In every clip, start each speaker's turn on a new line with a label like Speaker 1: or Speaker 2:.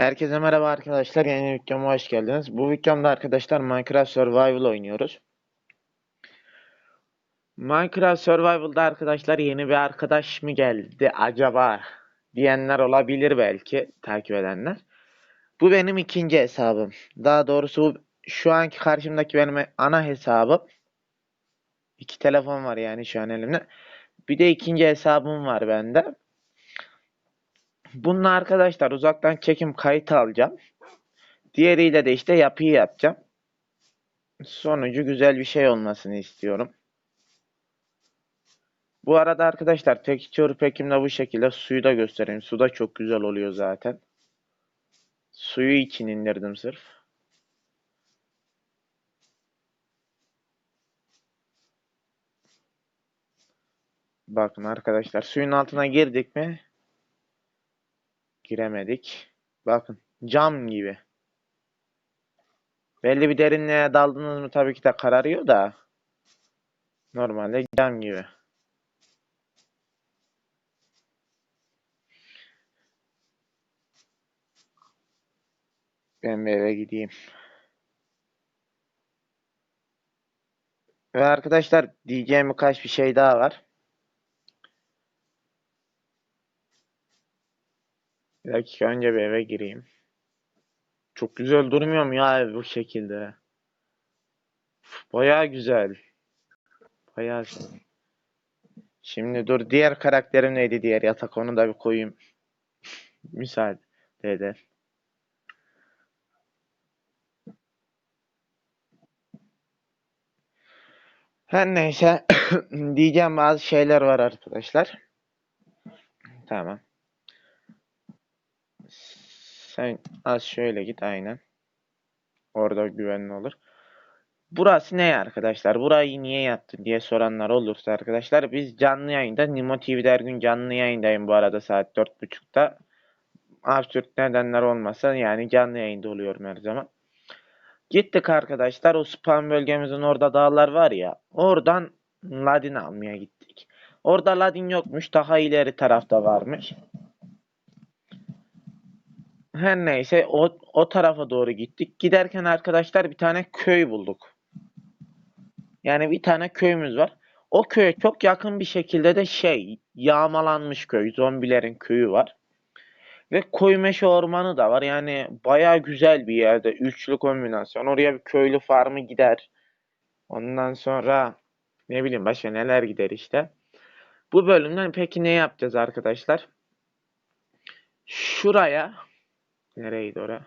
Speaker 1: Herkese merhaba arkadaşlar. Yeni videoma hoş geldiniz. Bu videomda arkadaşlar Minecraft Survival oynuyoruz. Minecraft Survival'da arkadaşlar yeni bir arkadaş mı geldi acaba diyenler olabilir belki takip edenler. Bu benim ikinci hesabım. Daha doğrusu şu anki karşımdaki benim ana hesabım. İki telefon var yani şu an elimde. Bir de ikinci hesabım var bende. Bununla arkadaşlar uzaktan çekim kayıt alacağım. Diğeriyle de işte yapıyı yapacağım. Sonucu güzel bir şey olmasını istiyorum. Bu arada arkadaşlar texture pack'im de bu şekilde suyu da göstereyim. Su da çok güzel oluyor zaten. Suyu için indirdim sırf. Bakın arkadaşlar suyun altına girdik mi? Giremedik. Bakın cam gibi. Belli bir derinliğe daldınız mı tabii ki de kararıyor da. Normalde cam gibi. Ben bir eve gideyim. Ve arkadaşlar diyeceğim birkaç bir şey daha var. Bir dakika önce bir eve gireyim. Çok güzel durmuyor mu ya ev bu şekilde? Baya güzel. Baya Şimdi dur diğer karakterim neydi diğer yatak onu da bir koyayım. Müsaade eder. Her neyse diyeceğim bazı şeyler var arkadaşlar. Tamam. Sen az şöyle git aynen. Orada güvenli olur. Burası ne arkadaşlar? Burayı niye yaptın diye soranlar olursa arkadaşlar biz canlı yayında Nimo TV'de her gün canlı yayındayım bu arada saat 4.30'da. Absürt nedenler olmasa yani canlı yayında oluyorum her zaman. Gittik arkadaşlar o spam bölgemizin orada dağlar var ya oradan ladin almaya gittik. Orada ladin yokmuş daha ileri tarafta varmış. Her neyse o, o tarafa doğru gittik. Giderken arkadaşlar bir tane köy bulduk. Yani bir tane köyümüz var. O köye çok yakın bir şekilde de şey yağmalanmış köy. Zombilerin köyü var. Ve koyu meşe ormanı da var. Yani baya güzel bir yerde. Üçlü kombinasyon. Oraya bir köylü farmı gider. Ondan sonra ne bileyim başka neler gider işte. Bu bölümden peki ne yapacağız arkadaşlar? Şuraya Nereydi ora?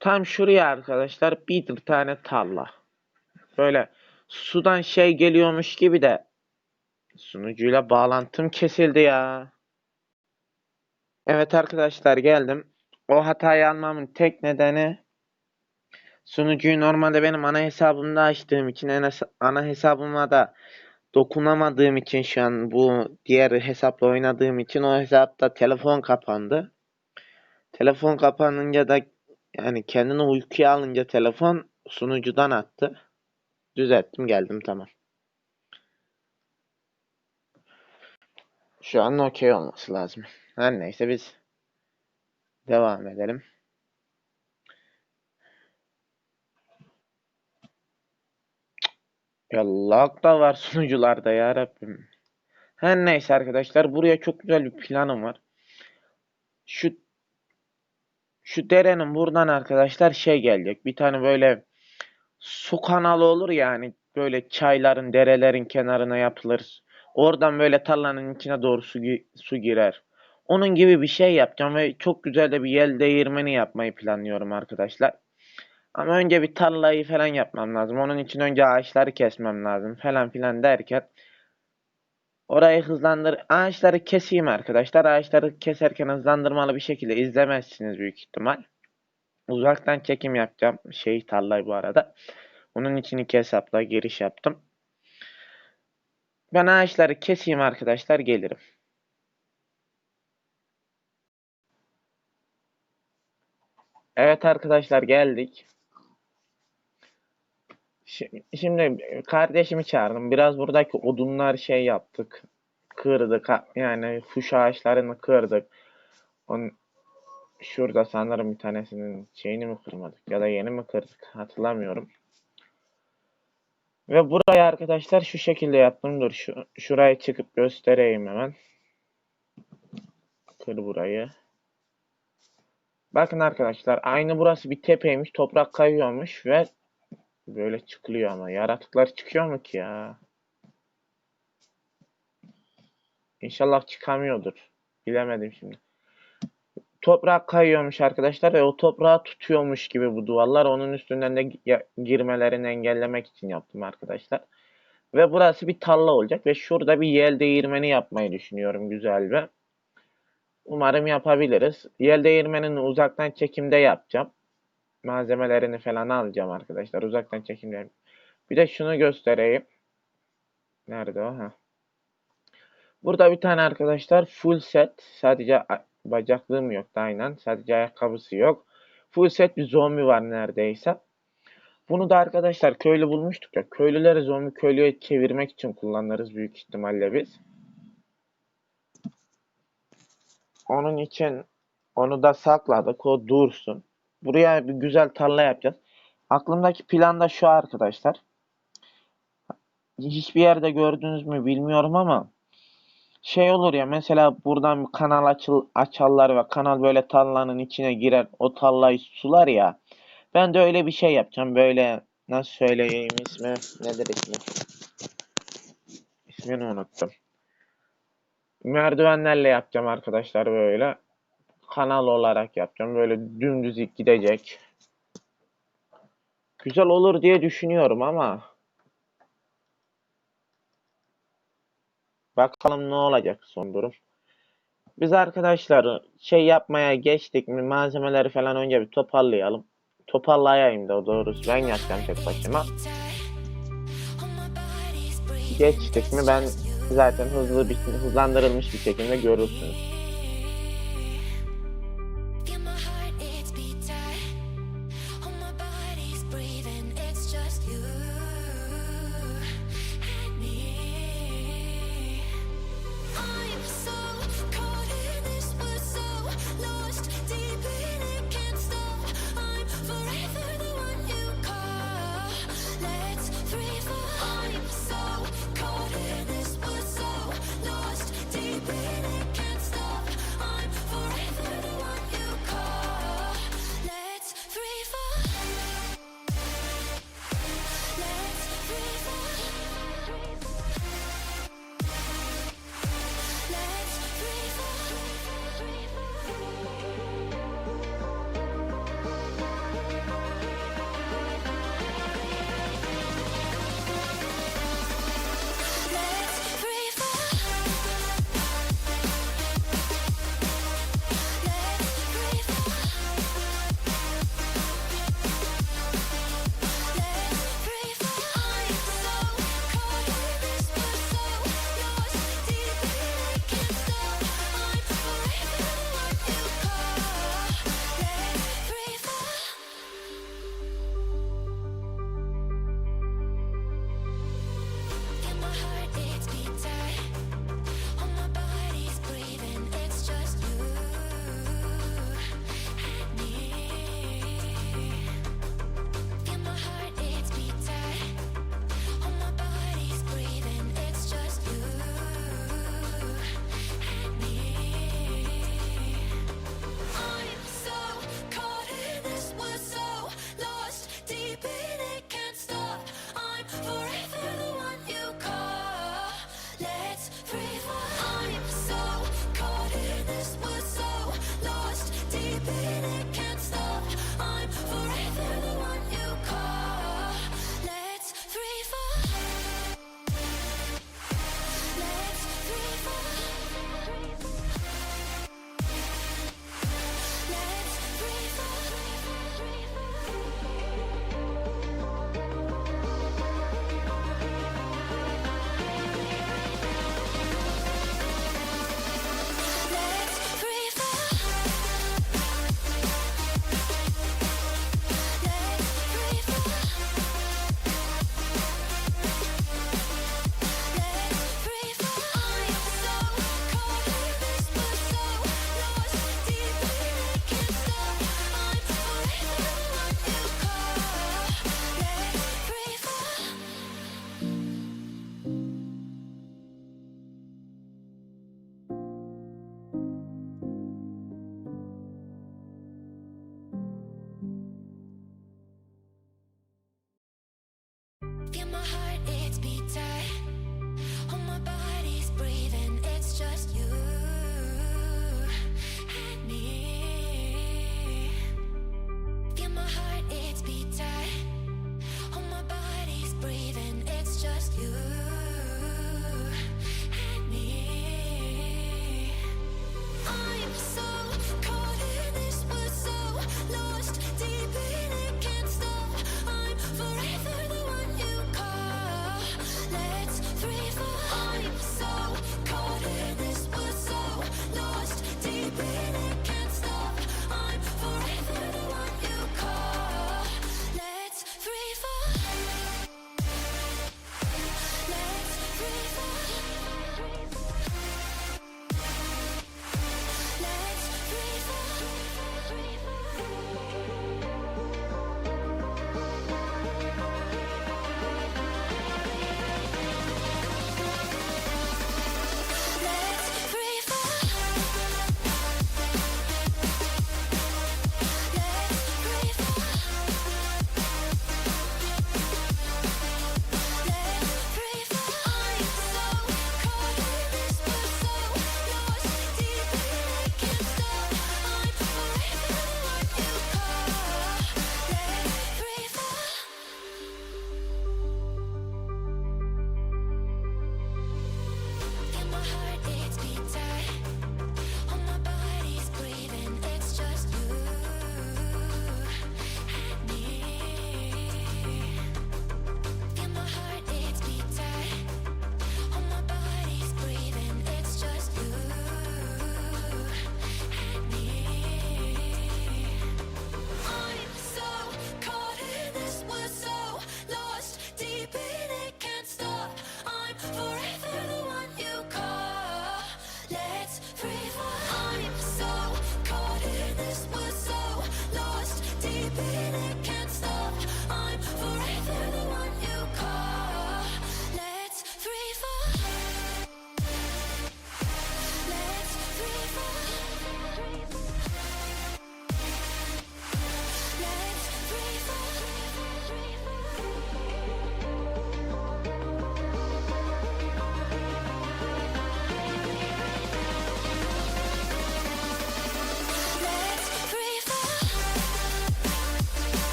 Speaker 1: Tam şuraya arkadaşlar bir tane tarla. Böyle sudan şey geliyormuş gibi de sunucuyla bağlantım kesildi ya. Evet arkadaşlar geldim. O hatayı almamın tek nedeni sunucuyu normalde benim ana hesabımda açtığım için ana hesabıma da dokunamadığım için şu an bu diğer hesapla oynadığım için o hesapta telefon kapandı. Telefon kapanınca da yani kendini uykuya alınca telefon sunucudan attı. Düzelttim geldim tamam. Şu an okey olması lazım. Her neyse biz devam edelim. Ya lag da var sunucularda ya Rabbim. Her neyse arkadaşlar buraya çok güzel bir planım var. Şu şu derenin buradan arkadaşlar şey gelecek. Bir tane böyle su kanalı olur yani böyle çayların, derelerin kenarına yapılır. Oradan böyle tarlanın içine doğru su, su girer. Onun gibi bir şey yapacağım ve çok güzel de bir yel değirmeni yapmayı planlıyorum arkadaşlar. Ama önce bir tarlayı falan yapmam lazım. Onun için önce ağaçları kesmem lazım falan filan derken orayı hızlandır ağaçları keseyim arkadaşlar. Ağaçları keserken hızlandırmalı bir şekilde izlemezsiniz büyük ihtimal. Uzaktan çekim yapacağım. Şey tarlayı bu arada. Onun için iki hesapla giriş yaptım. Ben ağaçları keseyim arkadaşlar gelirim. Evet arkadaşlar geldik. Şimdi kardeşimi çağırdım. Biraz buradaki odunlar şey yaptık. kırdık. Yani fuş ağaçlarını kırdık. On, şurada sanırım bir tanesinin şeyini mi kırmadık ya da yeni mi kırdık hatırlamıyorum. Ve burayı arkadaşlar şu şekilde yaptım. Dur şu, şuraya çıkıp göstereyim hemen. Kır burayı. Bakın arkadaşlar aynı burası bir tepeymiş. Toprak kayıyormuş ve böyle çıkılıyor ama. Yaratıklar çıkıyor mu ki ya? İnşallah çıkamıyordur. Bilemedim şimdi. Toprak kayıyormuş arkadaşlar ve o toprağı tutuyormuş gibi bu duvarlar. Onun üstünden de girmelerini engellemek için yaptım arkadaşlar. Ve burası bir tarla olacak ve şurada bir yel değirmeni yapmayı düşünüyorum güzel bir. Umarım yapabiliriz. Yel değirmenini uzaktan çekimde yapacağım. Malzemelerini falan alacağım arkadaşlar. Uzaktan çekimde. Bir de şunu göstereyim. Nerede o? Ha. Burada bir tane arkadaşlar full set. Sadece bacaklığım yok da aynen. Sadece ayakkabısı yok. Full set bir zombi var neredeyse. Bunu da arkadaşlar köylü bulmuştuk ya. Köylüleri zombi köylüye çevirmek için kullanırız büyük ihtimalle biz. Onun için onu da sakladık. O dursun. Buraya bir güzel tarla yapacağız. Aklımdaki plan da şu arkadaşlar. Hiçbir yerde gördünüz mü bilmiyorum ama şey olur ya mesela buradan bir kanal açıl açarlar ve kanal böyle tarlanın içine girer o tarlayı sular ya. Ben de öyle bir şey yapacağım. Böyle nasıl söyleyeyim ismi nedir ismi? İsmini unuttum. Merdivenlerle yapacağım arkadaşlar böyle. Kanal olarak yapacağım. Böyle dümdüz gidecek. Güzel olur diye düşünüyorum ama bakalım ne olacak son durum. Biz arkadaşlar şey yapmaya geçtik mi malzemeleri falan önce bir toparlayalım. Toparlayayım da doğrusu ben yapacağım tek başıma. Geçtik mi ben zaten hızlı bir hızlandırılmış bir şekilde görürsünüz.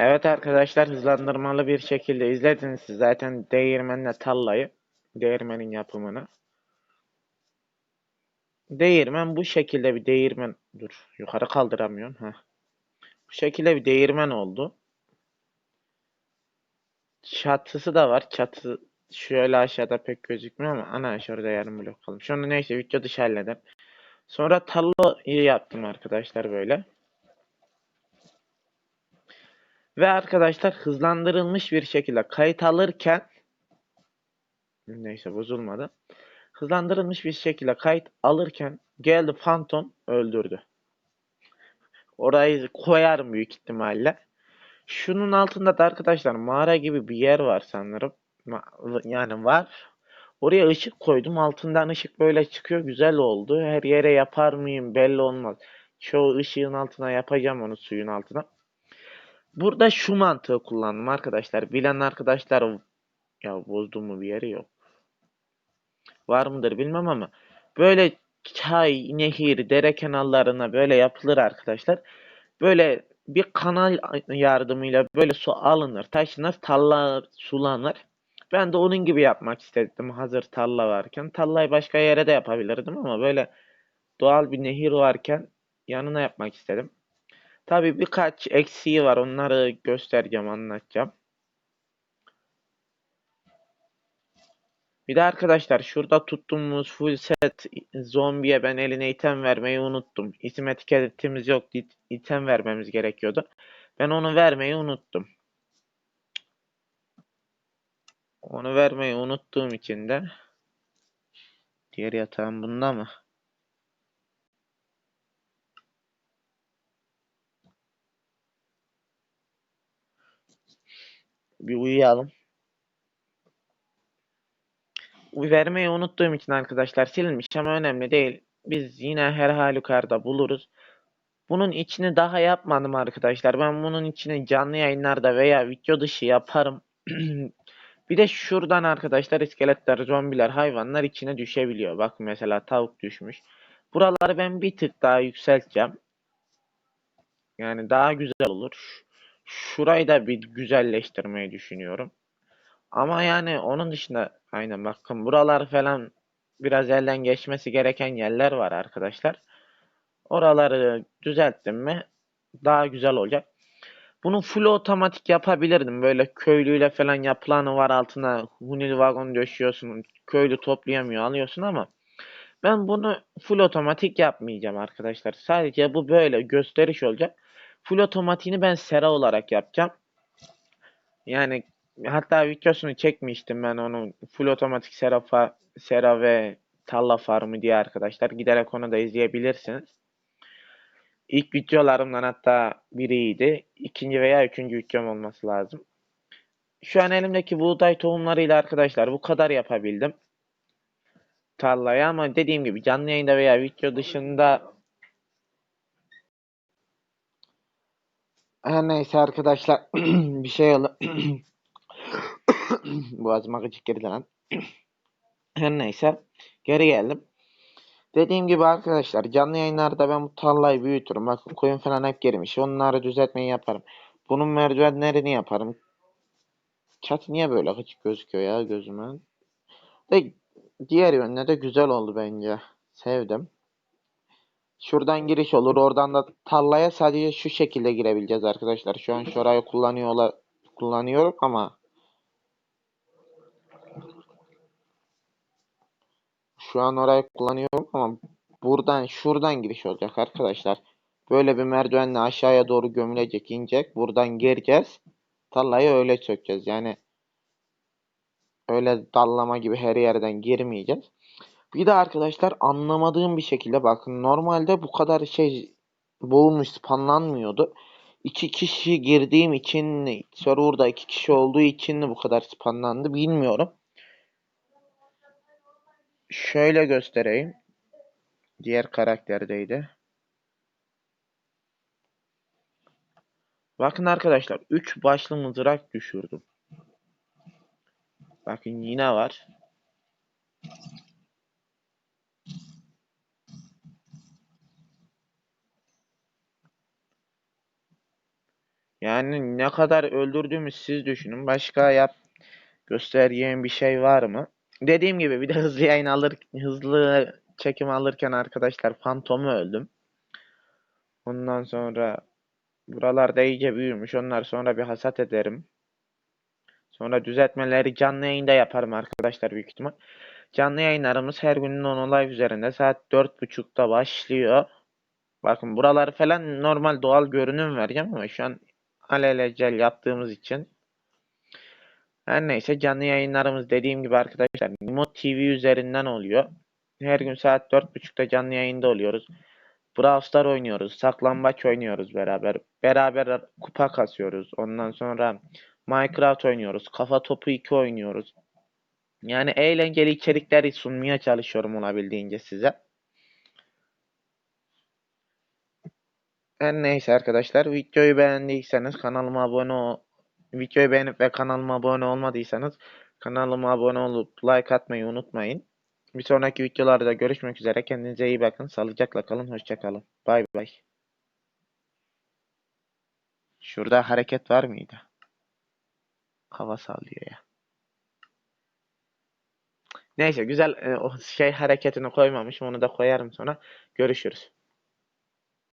Speaker 1: Evet arkadaşlar hızlandırmalı bir şekilde izlediniz siz zaten değirmenle tallayı. Değirmenin yapımını. Değirmen bu şekilde bir değirmen. Dur yukarı kaldıramıyorum. Heh. Bu şekilde bir değirmen oldu. Çatısı da var. Çatı şöyle aşağıda pek gözükmüyor ama ana şurada yarım blok kalmış. Şunu neyse video dışı hallederim. Sonra tarlayı yaptım arkadaşlar böyle. Ve arkadaşlar hızlandırılmış bir şekilde kayıt alırken neyse bozulmadı. Hızlandırılmış bir şekilde kayıt alırken geldi Phantom öldürdü. Orayı koyarım büyük ihtimalle. Şunun altında da arkadaşlar mağara gibi bir yer var sanırım. Yani var. Oraya ışık koydum. Altından ışık böyle çıkıyor. Güzel oldu. Her yere yapar mıyım belli olmaz. Çoğu ışığın altına yapacağım onu suyun altına. Burada şu mantığı kullandım arkadaşlar. Bilen arkadaşlar ya bozdum mu bir yeri yok. Var mıdır bilmem ama böyle çay, nehir, dere kenarlarına böyle yapılır arkadaşlar. Böyle bir kanal yardımıyla böyle su alınır, taşınır, tarla sulanır. Ben de onun gibi yapmak istedim hazır tarla varken. Tarlayı başka yere de yapabilirdim ama böyle doğal bir nehir varken yanına yapmak istedim. Tabii birkaç eksiği var. Onları göstereceğim, anlatacağım. Bir de arkadaşlar şurada tuttuğumuz full set zombiye ben eline item vermeyi unuttum. İsim etiketimiz yok. it- item vermemiz gerekiyordu. Ben onu vermeyi unuttum. Onu vermeyi unuttuğum için de diğer yatağım bunda mı? Bir uyuyalım. Vermeyi unuttuğum için arkadaşlar silinmiş ama önemli değil. Biz yine her halükarda buluruz. Bunun içini daha yapmadım arkadaşlar. Ben bunun içini canlı yayınlarda veya video dışı yaparım. Bir de şuradan arkadaşlar iskeletler, zombiler, hayvanlar içine düşebiliyor. Bak mesela tavuk düşmüş. Buraları ben bir tık daha yükselteceğim. Yani daha güzel olur. Şurayı da bir güzelleştirmeyi düşünüyorum. Ama yani onun dışında aynen bakın buralar falan biraz elden geçmesi gereken yerler var arkadaşlar. Oraları düzelttim mi daha güzel olacak. Bunu full otomatik yapabilirdim. Böyle köylüyle falan yapılanı var altına hunil vagon döşüyorsun. Köylü toplayamıyor alıyorsun ama ben bunu full otomatik yapmayacağım arkadaşlar. Sadece bu böyle gösteriş olacak. Full otomatiğini ben sera olarak yapacağım. Yani hatta videosunu çekmiştim ben onun full otomatik sera, fa- sera ve tarla farmı diye arkadaşlar. Giderek onu da izleyebilirsiniz. İlk videolarımdan hatta biriydi. İkinci veya üçüncü videom olması lazım. Şu an elimdeki buğday tohumlarıyla arkadaşlar bu kadar yapabildim. Tarlaya ama dediğim gibi canlı yayında veya video dışında her neyse arkadaşlar bir şey oldu. Boğazıma gıcık girdi lan. Her neyse geri geldim. Dediğim gibi arkadaşlar canlı yayınlarda ben bu tarlayı büyütürüm. Bakın koyun falan hep girmiş. Onları düzeltmeyi yaparım. Bunun merdivenlerini yaparım. Çatı niye böyle gıcık gözüküyor ya gözüme? De diğer yönde de güzel oldu bence. Sevdim. Şuradan giriş olur. Oradan da tarlaya sadece şu şekilde girebileceğiz arkadaşlar. Şu an şurayı kullanıyorlar kullanıyorum ama şu an orayı kullanıyorum ama buradan şuradan giriş olacak arkadaşlar. Böyle bir merdivenle aşağıya doğru gömülecek, inecek. Buradan gireceğiz. Tarlayı öyle sökeceğiz. Yani öyle dallama gibi her yerden girmeyeceğiz. Bir de arkadaşlar anlamadığım bir şekilde bakın normalde bu kadar şey boğulmuş spamlanmıyordu. İki kişi girdiğim için serverda iki kişi olduğu için bu kadar spamlandı bilmiyorum. Şöyle göstereyim. Diğer karakterdeydi. Bakın arkadaşlar 3 başlı mızrak düşürdüm. Bakın yine var. Yani ne kadar öldürdüğümü siz düşünün. Başka yap göstereceğim bir şey var mı? Dediğim gibi bir de hızlı yayın alır hızlı çekim alırken arkadaşlar Phantom'u öldüm. Ondan sonra buralarda iyice büyümüş. Onlar sonra bir hasat ederim. Sonra düzeltmeleri canlı yayında yaparım arkadaşlar büyük ihtimal. Canlı yayınlarımız her günün 10 live üzerinde saat 4.30'da başlıyor. Bakın buraları falan normal doğal görünüm vereceğim ama şu an alelacele yaptığımız için her neyse canlı yayınlarımız dediğim gibi arkadaşlar Nimo TV üzerinden oluyor. Her gün saat 4.30'da canlı yayında oluyoruz. Brawl Stars oynuyoruz. Saklambaç oynuyoruz beraber. Beraber kupa kasıyoruz. Ondan sonra Minecraft oynuyoruz. Kafa topu 2 oynuyoruz. Yani eğlenceli içerikleri sunmaya çalışıyorum olabildiğince size. Her neyse arkadaşlar videoyu beğendiyseniz kanalıma abone videoyu beğenip ve kanalıma abone olmadıysanız kanalıma abone olup like atmayı unutmayın. Bir sonraki videolarda görüşmek üzere. Kendinize iyi bakın. Sağlıcakla kalın. Hoşça kalın. Bay bay. Şurada hareket var mıydı? Hava sallıyor ya. Neyse güzel e, o şey hareketini koymamışım. Onu da koyarım sonra. Görüşürüz.